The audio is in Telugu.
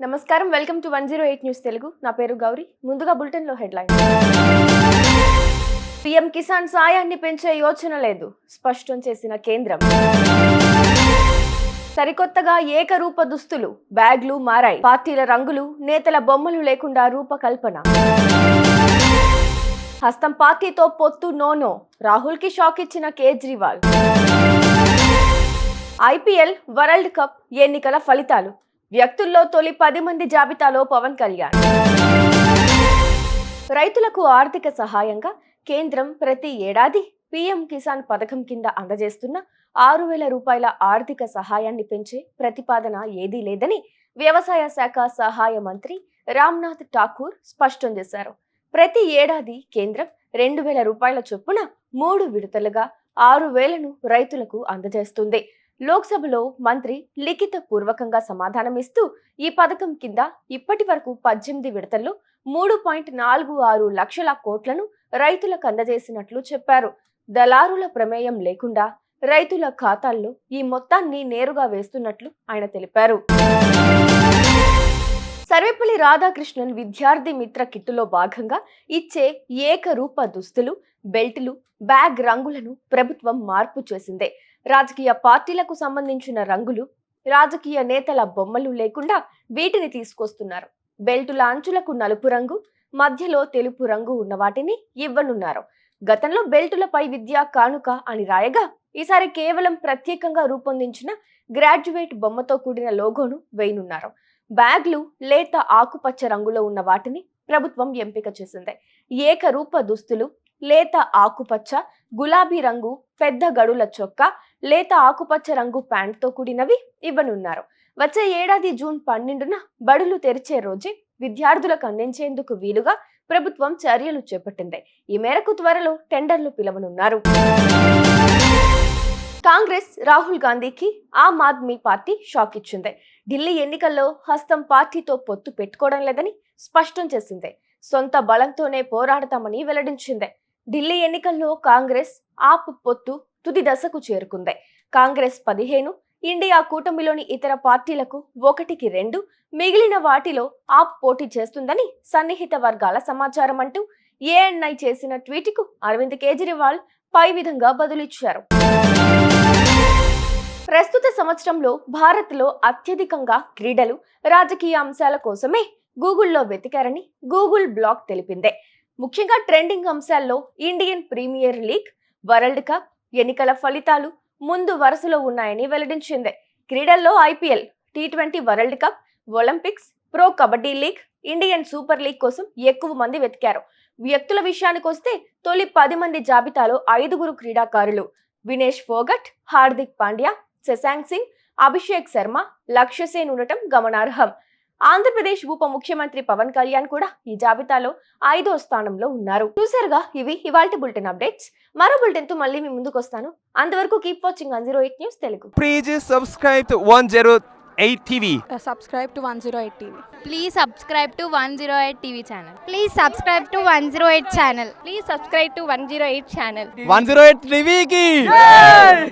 నమస్కారం. Welcome to one zero eight news Telugu. నా పేరు గౌరీ. ముందుగా బులెటిన్లో హెడ్లైన్ పీఎం కిసాన్ సాయాన్ని పెంచే యోచన లేదు స్పష్టం చేసిన కేంద్రం. సరికొత్తగా ఏకరూప దుస్తులు బ్యాగ్లు మారాయి. పార్టీల రంగులు నేతల బొమ్మలు లేకుండా రూపకల్పన. హస్తం పార్టీతో పొత్తు నోనో. రాహుల్కి షాక్ ఇచ్చిన కేజ్రీవాల్. ఐపీఎల్ వరల్డ్ కప్ ఎన్నికల ఫలితాలు. వ్యక్తుల్లో తొలి పది మంది జాబితాలో పవన్ కళ్యాణ్. రైతులకు ఆర్థిక సహాయంగా కేంద్రం ప్రతి ఏడాది పీఎం కిసాన్ పథకం కింద అందజేస్తున్న ఆరు వేల రూపాయల ఆర్థిక సహాయాన్ని పెంచే ప్రతిపాదన ఏదీ లేదని వ్యవసాయ శాఖ సహాయ మంత్రి రామ్నాథ్ ఠాకూర్ స్పష్టం చేశారు. ప్రతి ఏడాది కేంద్రం రెండు వేల రూపాయల చొప్పున మూడు విడతలుగా ఆరు వేలను రైతులకు అందజేస్తుంది. లోక్సభలో మంత్రి లిఖిత పూర్వకంగా సమాధానమిస్తూ ఈ పథకం కింద ఇప్పటి వరకు పద్దెనిమిది విడతల్లో మూడు పాయింట్ నాలుగు ఆరు లక్షల కోట్లను రైతులకు అందజేసినట్లు చెప్పారు. దళారుల ప్రమేయం లేకుండా రైతుల ఖాతాల్లో ఈ మొత్తాన్ని నేరుగా వేస్తున్నట్లు ఆయన తెలిపారు. సర్వేపల్లి రాధాకృష్ణన్ విద్యార్థి మిత్ర కిట్టులో భాగంగా ఇచ్చే ఏకరూప దుస్తులు బెల్టులు బ్యాగ్ రంగులను ప్రభుత్వం మార్పు చేసిందే. రాజకీయ పార్టీలకు సంబంధించిన రంగులు రాజకీయ నేతల బొమ్మలు లేకుండా వీటిని తీసుకొస్తున్నారు. బెల్టుల అంచులకు నలుపు రంగు మధ్యలో తెలుపు రంగు ఉన్న వాటిని ఇవ్వనున్నారు. గతంలో బెల్టులపై విద్యా కానుక అని రాయగా ఈసారి కేవలం ప్రత్యేకంగా రూపొందించిన గ్రాడ్యుయేట్ బొమ్మతో కూడిన లోగోను వేయనున్నారు. బ్యాగ్లు లేత ఆకుపచ్చ రంగులో ఉన్న వాటిని ప్రభుత్వం ఎంపిక చేసింది. ఏకరూప దుస్తులు లేత ఆకుపచ్చ గులాబీ రంగు పెద్ద గడుల చొక్కా లేత ఆకుపచ్చ రంగు ప్యాంట్తో కూడినవి ఇవ్వనున్నారు. వచ్చే ఏడాది జూన్ పన్నెండున బడులు తెరిచే రోజే విద్యార్థులకు అందించేందుకు వీలుగా ప్రభుత్వం చర్యలు చేపట్టింది. ఈ మేరకు త్వరలో టెండర్లు పిలవనున్నారు. కాంగ్రెస్ రాహుల్ గాంధీకి ఆమ్ ఆద్మీ పార్టీ షాక్ ఇచ్చింది. ఢిల్లీ ఎన్నికల్లో హస్తం పార్టీతో పొత్తు పెట్టుకోవడం లేదని స్పష్టం చేసింది. సొంత బలంతోనే పోరాడతామని వెల్లడించింది. ఢిల్లీ ఎన్నికల్లో కాంగ్రెస్ ఆప్ పొత్తు తుది దశకు చేరుకుంది. కాంగ్రెస్ పదిహేను ఇండియా కూటమిలోని ఇతర పార్టీలకు ఒకటికి రెండు మిగిలిన వాటిలో ఆప్ పోటీ చేస్తుందని సన్నిహిత వర్గాల సమాచారం అంటూ ఏఎన్ఐ చేసిన ట్వీట్కు అరవింద్ కేజ్రీవాల్ పై విధంగా బదులిచ్చారు. ప్రస్తుత సంవత్సరంలో భారత్లో అత్యధికంగా క్రీడలు రాజకీయ అంశాల కోసమే గూగుల్లో వెతికారని గూగుల్ బ్లాగ్ తెలిపిందే. ముఖ్యంగా ట్రెండింగ్ అంశాల్లో Indian premier league world cup ఎన్నికల ఫలితాలు ముందు వరుసలో ఉన్నాయని వెల్లడించింది. క్రీడల్లో IPL T twenty world cup Olympics pro kabaddi league Indian super league కోసం ఎక్కువ మంది వెతికారు. వ్యక్తుల విషయానికి వస్తే తొలి పది మంది జాబితాలో ఐదుగురు క్రీడాకారులు. వినేష్ ఫోగట్ హార్దిక్ పాండ్యా శశాంక్ సింగ్ అభిషేక్ శర్మ లక్ష్యసేన్ ఉండటం గమనార్హం. ఆంధ్రప్రదేశ్ ఉప ముఖ్యమంత్రి పవన్ కళ్యాణ్ కూడా ఈ జాబితాలో ఐదో స్థానంలో ఉన్నారు. చూసారుగా ఇవి ఇవాల్టి బులెటిన్ అప్డేట్స్. మరో బులెటిన్తో మళ్ళీ మీ ముందుకు వస్తాను. అంతవరకు keep watching one zero eight news Telugu. Please subscribe to one zero eight TV subscribe to one zero eight TV please subscribe to one zero eight TV channel please subscribe to one zero eight channel please subscribe to one zero eight channel one zero eight టీవీకి